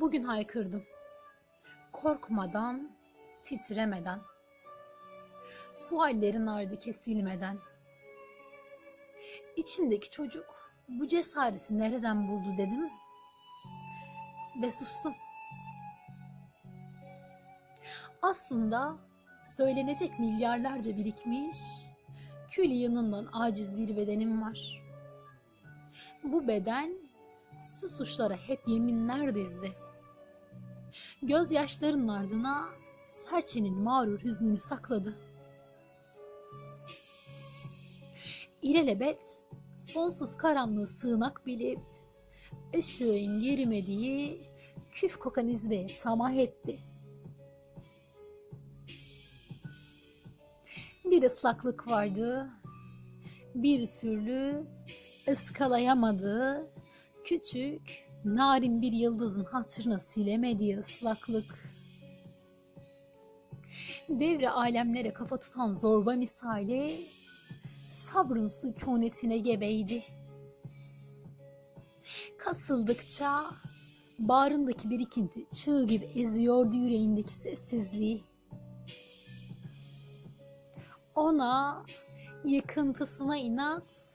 Bugün haykırdım. Korkmadan, titremeden. Suallerin ardı kesilmeden. İçimdeki çocuk bu cesareti nereden buldu dedim ve sustum. Aslında söylenecek milyarlarca birikmiş, kül yanından aciz bir bedenim var. Bu beden susuşlara hep yeminler dizdi. Gözyaşlarının ardına serçenin mağrur hüznünü sakladı. İlelebet sonsuz karanlığı sığınak bilip ışığın girmediği küf kokan izbeye tamah etti. Bir ıslaklık vardı, bir türlü ıskalayamadığı küçük, narin bir yıldızın hatırına silemediği ıslaklık. Devre alemlere kafa tutan zorba misali sabrın sükunetine gebeydi. Kasıldıkça bağrındaki birikinti çığ gibi eziyordu yüreğindeki sessizliği. Ona yıkıntısına inat,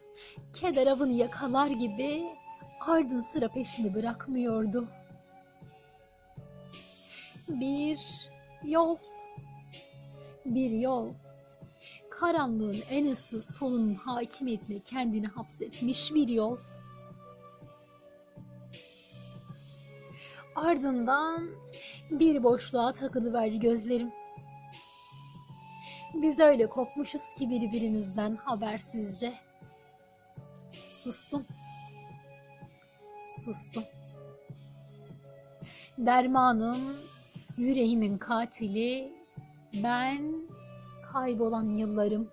keder avını yakalar gibi ardın sıra peşini bırakmıyordu. Bir yol, bir yol, karanlığın en ıssız solunun hakimiyetine kendini hapsetmiş bir yol. Ardından bir boşluğa takılıverdi gözlerim. Biz öyle kopmuşuz ki birbirimizden habersizce. Sustum. Sustum. Dermanım, yüreğimin katili, ben kaybolan yıllarım.